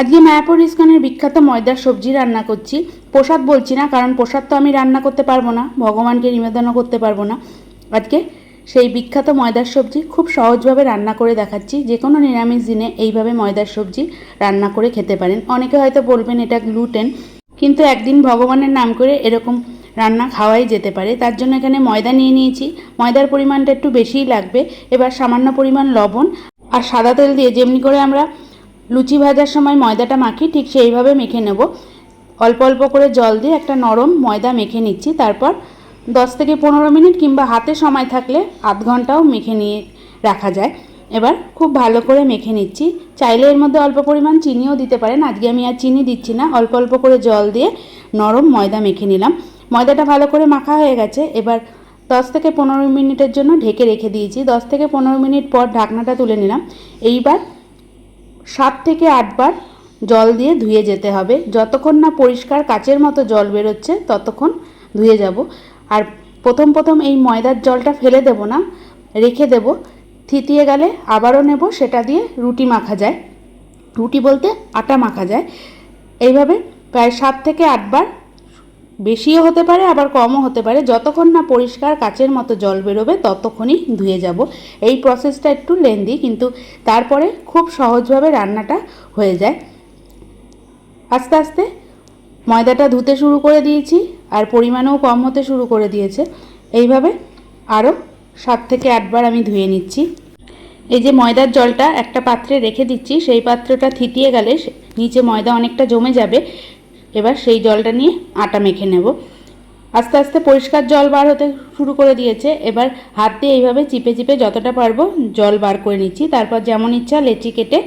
আজকে মায়াপুর ইস্কনের বিখ্যাত ময়দার সবজি রান্না করছি। প্রসাদ বলছি না, কারণ প্রসাদ তো আমি রান্না করতে পারব না, ভগবানকে নিবেদনও করতে পারব না। আজকে সেই বিখ্যাত ময়দার সবজি খুব সহজভাবে রান্না করে দেখাচ্ছি। যে কোনো নিরামিষ দিনে এইভাবে ময়দার সবজি রান্না করে খেতে পারেন। অনেকে হয়তো বলবেন এটা গ্লুটেন, কিন্তু একদিন ভগবানের নাম করে এরকম রান্না খাওয়াই যেতে পারে। তার জন্য এখানে ময়দা নিয়ে নিয়েছি। ময়দার পরিমাণটা একটু বেশিই লাগবে। এবার সামান্য পরিমাণ লবণ আর সাদা তেল দিয়ে যেমনি করে আমরা লুচি ভাজার সময় ময়দাটা মাখি, ঠিক সেইভাবে মেখে নেব। অল্প অল্প করে জল দিয়ে একটা নরম ময়দা মেখে নিচ্ছি। তারপর দশ থেকে পনেরো মিনিট কিংবা হাতে সময় থাকলে আধ ঘন্টাও মেখে নিয়ে রাখা যায়। এবার খুব ভালো করে মেখে নিচ্ছি। চাইলে এর মধ্যে অল্প পরিমাণ চিনিও দিতে পারেন। আজকে আমি আর চিনি দিচ্ছি না। অল্প অল্প করে জল দিয়ে নরম ময়দা মেখে নিলাম। ময়দাটা ভালো করে মাখা হয়ে গেছে। এবার দশ থেকে পনেরো মিনিটের জন্য ঢেকে রেখে দিয়েছি। দশ থেকে পনেরো মিনিট পর ঢাকনাটা তুলে নিলাম। এইবার সাত থেকে আটবার জল দিয়ে ধুয়ে যেতে হবে। যতক্ষণ না পরিষ্কার কাচের মতো জল বেরোচ্ছে, ততক্ষণ ধুয়ে যাব। আর প্রথম প্রথম এই ময়দার জলটা ফেলে দেব না, রেখে দেব। থিতিয়ে গেলে আবারও নেব, সেটা দিয়ে রুটি মাখা যায়। রুটি বলতে আটা মাখা যায়। এইভাবে প্রায় সাত থেকে আটবার বেশিও হতে পারে, আবার কমও হতে পারে। যতক্ষণ না পরিষ্কার কাচের মতো জল বেরোবে, ততক্ষণই ধুয়ে যাব। এই প্রসেসটা একটু লেন্দি কিন্তু তারপরে খুব সহজভাবে রান্নাটা হয়ে যায়। আস্তে আস্তে ময়দাটা ধুতে শুরু করে দিয়েছি, আর পরিমাণও কম হতে শুরু করে দিয়েছে। এইভাবে আরও সাত থেকে আটবার আমি ধুয়ে নিচ্ছি। এই যে ময়দার জলটা একটা পাত্রে রেখে দিচ্ছি, সেই পাত্রটা থিতিয়ে গেলে নিচে ময়দা অনেকটা জমে যাবে। এবার সেই জলটা নিয়ে আটা মেখে নেব। আস্তে আস্তে পরিষ্কার জল বার হতে শুরু করে দিয়েছে। এবার হাত দিয়ে এইভাবে চিপে চিপে যতটা পারব জল বার করে নিচ্ছি। তারপর যেমন ইচ্ছা লেচি কেটে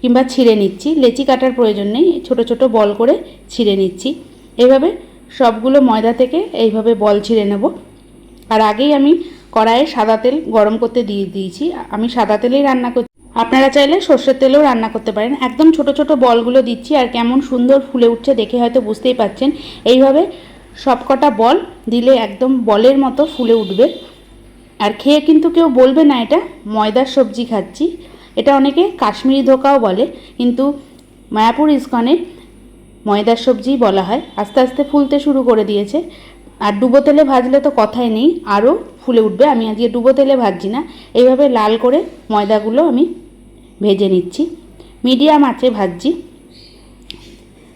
কিংবা ছিঁড়ে নিচ্ছি। লেচি কাটার প্রয়োজন নেই, ছোট ছোট বল করে ছিঁড়ে নিচ্ছি। এইভাবে সবগুলো ময়দা থেকে এইভাবে বল ছিঁড়ে নেব। আর আগেই আমি কড়াইয়ে সাদা তেল গরম করতে দিয়ে দিয়েছি। আমি সাদা তেলেই রান্না করছি। আপনারা চাইলে সর্ষের তেলেও রান্না করতে পারেন। একদম ছোট ছোট বলগুলো দিচ্ছি আর কেমন সুন্দর ফুলে উঠছে দেখে হয়তো বুঝতেই পাচ্ছেন। এইভাবে সবকটা বল দিলে একদম বলের মতো ফুলে উঠবে। আর খেয়ে কিন্তু কেউ বলবে না এটা, ময়দার সবজি খাচ্ছি। এটা অনেকে কাশ্মীরি ধোকাও বলে, কিন্তু মায়াপুর ইস্কনে ময়দার সবজি বলা হয়। আস্তে আস্তে ফুলতে শুরু করে দিয়েছে। আর ডুবো তেলে ভাজলে তো কথাই নেই, আরও ফুলে উঠবে। আমি আজকে ডুবো তেলে ভাজছি না। এইভাবে লাল করে ময়দাগুলো আমি ভেজে নিচ্ছি। মিডিয়াম আঁচে ভাজছি।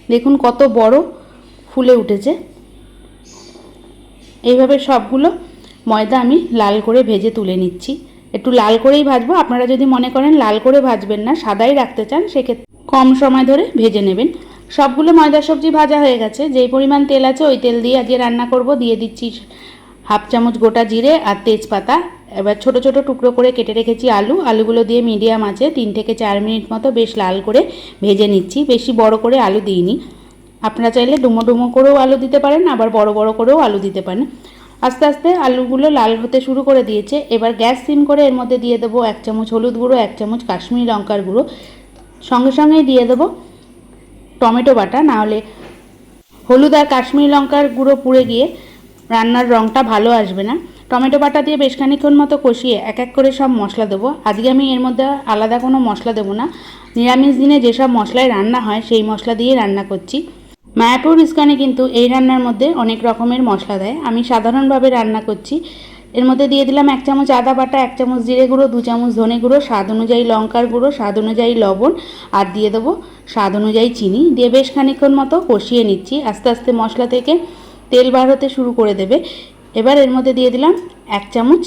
দেখুন কত বড় ফুলে উঠেছে। এইভাবে সবগুলো ময়দা আমি লাল করে ভেজে তুলে নিচ্ছি। একটু লাল করেই ভাজবো। আপনারা যদি মনে করেন লাল করে ভাজবেন না, সাদাই রাখতে চান, সেক্ষেত্রে কম সময় ধরে ভেজে নেবেন। সবগুলো ময়দা সবজি ভাজা হয়ে গেছে। যেই পরিমাণ তেল আছে, ওই তেল দিয়ে আজকে রান্না করব। দিয়ে দিচ্ছি হাফ চামচ গোটা জিরে আর তেজপাতা। এবার ছোট ছোট টুকরো করে কেটে রেখেছি আলু। আলুগুলো দিয়ে মিডিয়াম আছে, তিন থেকে চার মিনিট মতো বেশ লাল করে ভেজে নিচ্ছি। বেশি বড় করে আলু দিইনি। আপনারা চাইলে ডুমো ডুমো করেও আলু দিতে পারেন, আবার বড় বড় করেও আলু দিতে পারেন। আস্তে আস্তে আলুগুলো লাল হতে শুরু করে দিয়েছে। এবার গ্যাস সিম করে এর মধ্যে দিয়ে দেবো এক চামচ হলুদ গুঁড়ো, এক চামচ কাশ্মীরি লঙ্কার গুঁড়ো। সঙ্গে সঙ্গেই দিয়ে দেবো টমেটো বাটা, নাহলে হলুদ আর কাশ্মীরি লঙ্কার গুঁড়ো পুড়ে গিয়ে রান্নার রঙটা ভালো আসবে না। টমেটো বাটা দিয়ে বেশ খানিক্ষণ মতো কষিয়ে এক এক করে সব মশলা দেবো। আজকে আমি এর মধ্যে আলাদা কোনো মশলা দেবো না। নিরামিষ দিনে যেসব মশলায় রান্না হয়, সেই মশলা দিয়ে রান্না করছি। মায়াপুর ইস্কানে কিন্তু এই রান্নার মধ্যে অনেক রকমের মশলা দেয়। আমি সাধারণভাবে রান্না করছি। এর মধ্যে দিয়ে দিলাম এক চামচ আদা বাটা, এক চামচ জিরে গুঁড়ো, দু চামচ ধনে গুঁড়ো, স্বাদ অনুযায়ী লঙ্কার গুঁড়ো, স্বাদ অনুযায়ী লবণ আর দিয়ে দেবো স্বাদ অনুযায়ী চিনি। দিয়ে বেশ খানিক্ষণ মতো কষিয়ে নিচ্ছি। আস্তে আস্তে মশলা থেকে তেল বার হতে শুরু করে দেবে। এবার এর মধ্যে দিয়ে দিলাম এক চামচ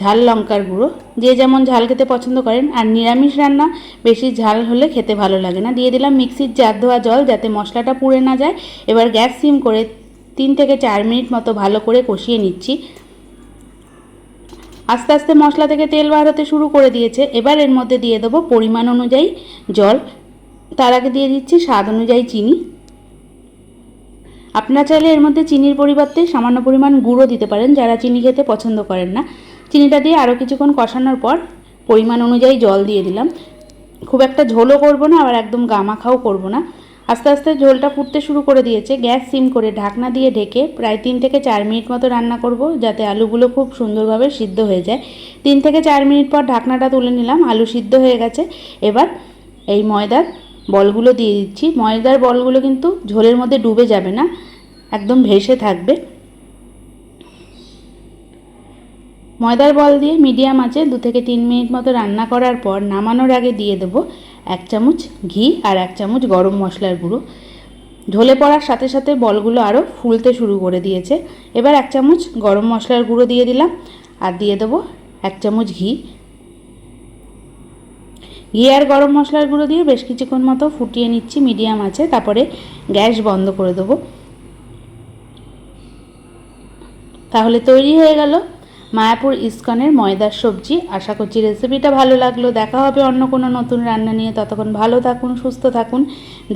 ঝাল লঙ্কার গুঁড়ো। যে যেমন ঝাল খেতে পছন্দ করেন, আর নিরামিষ রান্না বেশি ঝাল হলে খেতে ভালো লাগে না। দিয়ে দিলাম মিক্সির জার ধোয়া জল যাতে মশলাটা পুড়ে না যায়। এবার গ্যাস সিম করে তিন থেকে চার মিনিট মতো ভালো করে কষিয়ে নিচ্ছি। আস্তে আস্তে মশলা থেকে তেল বার হতে শুরু করে দিয়েছে। এবার এর মধ্যে দিয়ে দেবো পরিমাণ অনুযায়ী জল। তার আগে দিয়ে দিচ্ছি স্বাদ অনুযায়ী চিনি। আপনারা চাইলে এর মধ্যে চিনির পরিবর্তে সামান্য পরিমাণ গুঁড়ো দিতে পারেন, যারা চিনি খেতে পছন্দ করেন না। চিনিটা দিয়ে আরও কিছুক্ষণ কষানোর পর পরিমাণ অনুযায়ী জল দিয়ে দিলাম। খুব একটা ঝোলও করব না, আবার একদম গামাখাও করব না। আস্তে আস্তে ঝোলটা ফুটতে শুরু করে দিয়েছে। গ্যাস সিম করে ঢাকনা দিয়ে ঢেকে প্রায় তিন থেকে চার মিনিট মতো রান্না করব, যাতে আলুগুলো খুব সুন্দরভাবে সিদ্ধ হয়ে যায়। তিন থেকে চার মিনিট পর ঢাকনাটা তুলে নিলাম। আলু সিদ্ধ হয়ে গেছে। এবার এই ময়দার বলগুলো দিয়ে দিচ্ছি। ময়দার বলগুলো কিন্তু ঝোলের মধ্যে ডুবে যাবে না, একদম ভেসে থাকবে। ময়দার বল দিয়ে মিডিয়াম আঁচে দু থেকে তিন মিনিট মতো রান্না করার পর নামানোর আগে দিয়ে দেবো এক চামচ ঘি আর এক চামচ গরম মশলার গুঁড়ো। ঢলে পড়ার সাথে সাথে বলগুলো আরও ফুলতে শুরু করে দিয়েছে। এবার এক চামচ গরম মশলার গুঁড়ো দিয়ে দিলাম আর দিয়ে দেবো এক চামচ ঘি। ঘি আর গরম মশলার গুঁড়ো দিয়ে বেশ কিছুক্ষণ মতো ফুটিয়ে নিচ্ছি, মিডিয়াম আছে, তারপরে গ্যাস বন্ধ করে দেবো। তাহলে তৈরি হয়ে গেল মায়াপুর ইস্কনের ময়দার সবজি। আশা করছি রেসিপিটা ভালো লাগল। দেখা হবে অন্য কোনো নতুন রান্না নিয়ে। ততক্ষণ ভালো থাকুন, সুস্থ থাকুন,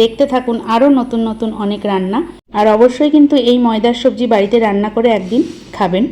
দেখতে থাকুন আরও নতুন নতুন অনেক রান্না। আর অবশ্যই কিন্তু এই ময়দার সবজি বাড়িতে রান্না করে একদিন খাবেন।